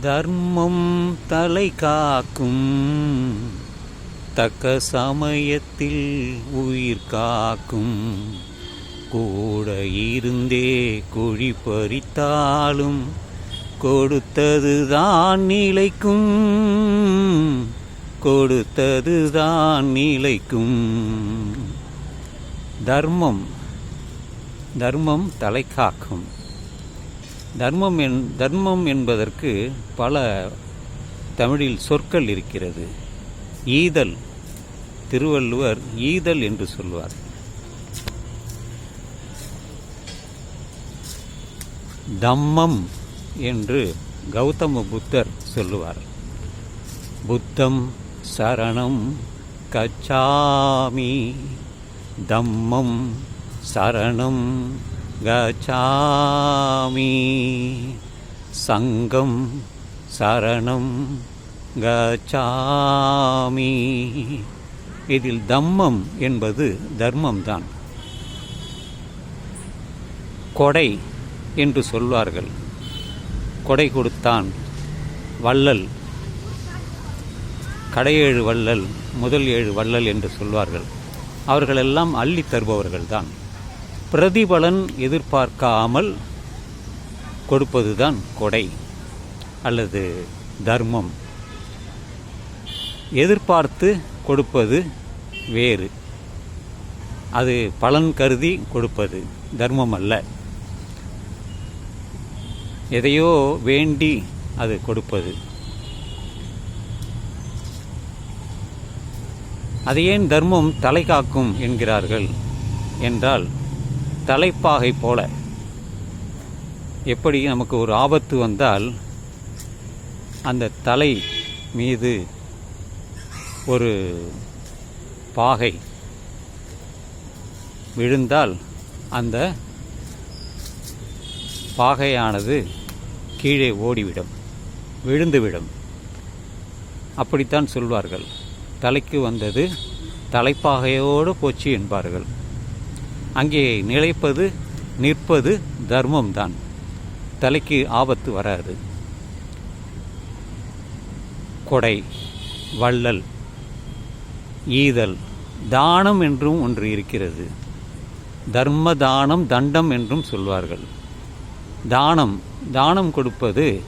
தர்மம் தலை காக்கும். தக்க சமயத்தில் உயிர் காக்கும். கூட இருந்தே குழி பறித்தாலும் கொடுத்தது தான் நிலைக்கும். கொடுத்தது தான் நிலைக்கும். தர்மம் தர்மம் தலை காக்கும். தர்மம் என் தர்மம் என்பதற்கு பல தமிழில் சொற்கள் இருக்கிறது. ஈதல் திருவள்ளுவர் ஈதல் என்று சொல்வார். தம்மம் என்று கௌதம புத்தர் சொல்லுவார். புத்தம் சரணம் கச்சாமி தம்மம் சரணம் கச்சாமி சங்கம் சரணம் கச்சாமி இதில் தம்மம் என்பது தர்மம்தான். கொடை என்று சொல்வார்கள். கொடை கொடுத்தான் வள்ளல். கடையேழு வள்ளல் முதல் ஏழு வள்ளல் என்று சொல்வார்கள். அவர்களெல்லாம் அள்ளி தருபவர்கள்தான். பிரதிபலன் எதிர்பார்க்காமல் கொடுப்பதுதான் கொடை அல்லது தர்மம். எதிர்பார்த்து கொடுப்பது வேறு. அது பலன் கருதி கொடுப்பது தர்மம் அல்ல எதையோ வேண்டி அது கொடுப்பது. அது ஏன் தர்மம் தலை காக்கும் என்கிறார்கள் என்றால் தலைப்பாகை போல. எப்படி நமக்கு ஒரு ஆபத்து வந்தால் அந்த தலை மீது ஒரு பாகை விழுந்தால் அந்த பாகையானது கீழே ஓடிவிடும் விழுந்துவிடும். அப்படித்தான் சொல்வார்கள். தலைக்கு வந்தது தலைப்பாகையோடு போச்சு என்பார்கள். அங்கே நிலைப்பது நிற்பது தர்மம்தான். தலைக்கு ஆபத்து வராது. கொடை வள்ளல் ஈதல் தானம் என்றும் ஒன்று இருக்கிறது. தர்ம தானம் தண்டம் என்றும் சொல்வார்கள். தானம் தானம் கொடுப்பது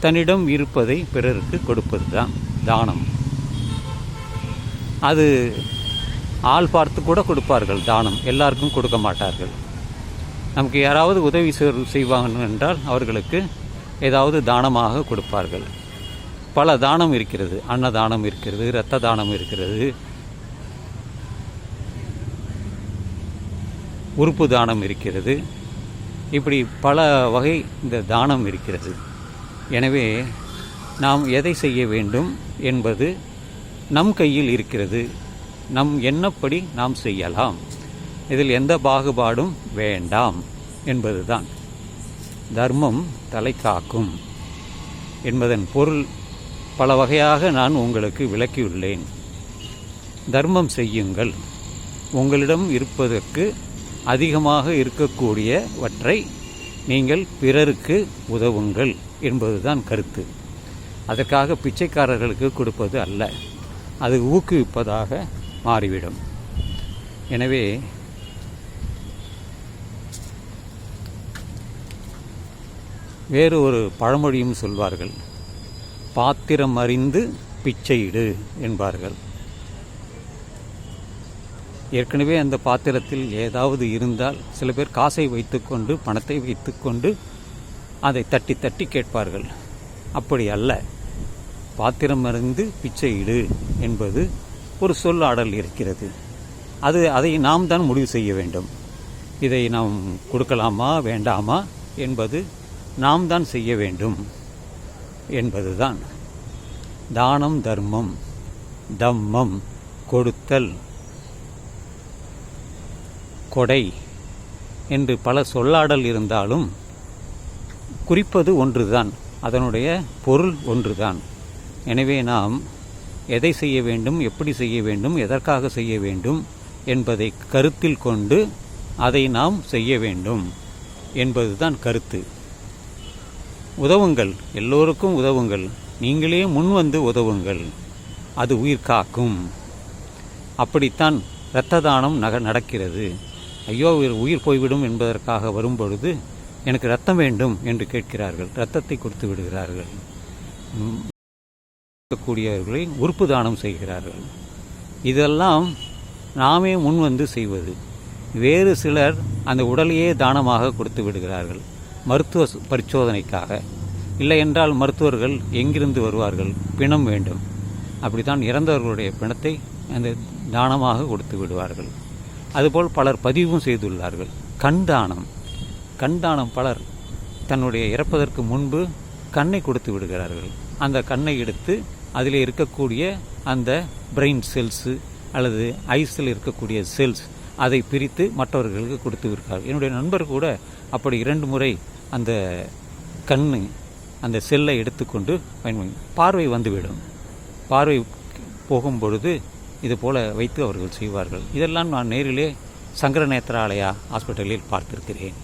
தன்னிடம் இருப்பதை பிறருக்கு கொடுப்பது தான் தானம். அது ஆள் பார்த்து கூட கொடுப்பார்கள் தானம். எல்லாருக்கும் கொடுக்க மாட்டார்கள். நமக்கு யாராவது உதவி செய்வாங்க என்றால் அவர்களுக்கு ஏதாவது தானமாக கொடுப்பார்கள். பல தானம் இருக்கிறது. அன்னதானம் இருக்கிறது இரத்த தானம் இருக்கிறது. உறுப்பு தானம் இருக்கிறது. இப்படி பல வகை இந்த தானம் இருக்கிறது. எனவே நாம் எதை செய்ய வேண்டும் என்பது நம் கையில் இருக்கிறது. நம் எண்ணப்படி நாம் செய்யலாம்? இதில் எந்த பாகுபாடும் வேண்டாம் என்பதுதான். தர்மம் தலை காக்கும் என்பதன் பொருள் பல வகையாக நான் உங்களுக்கு விளக்கியுள்ளேன். தர்மம் செய்யுங்கள். உங்களிடம் இருப்பதற்கு அதிகமாக இருக்கக்கூடியவற்றை நீங்கள் பிறருக்கு உதவுங்கள் என்பதுதான் கருத்து. அதற்காக பிச்சைக்காரர்களுக்கு கொடுப்பது அல்ல. அது ஊக்குவிப்பதாக மாறிவிடும். எனவே வேறு ஒரு பழமொழியும் சொல்வார்கள் பாத்திரம் அறிந்து பிச்சையிடு என்பார்கள். ஏற்கனவே அந்த பாத்திரத்தில் ஏதாவது இருந்தால் சில பேர் காசை வைத்துக்கொண்டு பணத்தை வைத்துக்கொண்டு அதை தட்டி தட்டி கேட்பார்கள். அப்படி அல்ல. பாத்திரம் அறிந்து பிச்சையிடு என்பது ஒரு சொல்லாடல் இருக்கிறது. அது அதை நாம் தான் முடிவு செய்ய வேண்டும். இதை நாம் கொடுக்கலாமா வேண்டாமா என்பது நாம் தான் செய்ய வேண்டும் என்பதுதான். தானம் தர்மம் தம்மம் கொடுத்தல் கொடை என்று பல சொல்லாடல் இருந்தாலும் குறிப்பது ஒன்றுதான். அதனுடைய பொருள் ஒன்றுதான். எனவே நாம் எதை செய்ய வேண்டும் எப்படி செய்ய வேண்டும் எதற்காக செய்ய வேண்டும் என்பதை கருத்தில் கொண்டு அதை நாம் செய்ய வேண்டும் என்பதுதான் கருத்து. உதவுங்கள் எல்லோருக்கும் உதவுங்கள். நீங்களே முன் வந்து உதவுங்கள். அது உயிர் காக்கும். அப்படித்தான் இரத்த தானம் நக நடக்கிறது. ஐயோ உயிர் போய்விடும் என்பதற்காக வரும்பொழுது எனக்கு ரத்தம் வேண்டும் என்று கேட்கிறார்கள். ரத்தத்தை கொடுத்து விடுகிறார்கள். இருக்கக்கூடியவர்களை உறுப்பு தானம் செய்கிறார்கள். இதெல்லாம் நாமே முன் வந்து செய்வது. வேறு சிலர் அந்த உடலையே தானமாக கொடுத்து விடுகிறார்கள் மருத்துவ பரிசோதனைக்காக. இல்லை என்றால் மருத்துவர்கள் எங்கிருந்து வருவார்கள்? பிணம் வேண்டும். அப்படித்தான் இறந்தவர்களுடைய பிணத்தை அந்த தானமாக கொடுத்து விடுவார்கள். அதுபோல் பலர் பதிவும் செய்துள்ளார்கள். கண் தானம். கண் தானம் பலர் தன்னுடைய இறப்பதற்கு முன்பு கண்ணை கொடுத்து விடுகிறார்கள். அந்த கண்ணை எடுத்து அதில் இருக்கக்கூடிய அந்த பிரெயின் செல்ஸு அல்லது ஐஸில் இருக்கக்கூடிய செல்ஸ் அதை பிரித்து மற்றவர்களுக்கு கொடுத்து விடுகிறார்கள் என்னுடைய நண்பர் கூட அப்படி இரண்டு முறை அந்த கண் அந்த செல்லை எடுத்துக்கொண்டு பயன்படு பார்வை வந்துவிடும். பார்வை போகும் பொழுது இது போல வைத்து அவர்கள் செய்வார்கள். இதெல்லாம் நான் நேரிலே சங்கரநேத்திராலயா ஹாஸ்பிட்டலில் பார்த்திருக்கிறேன்.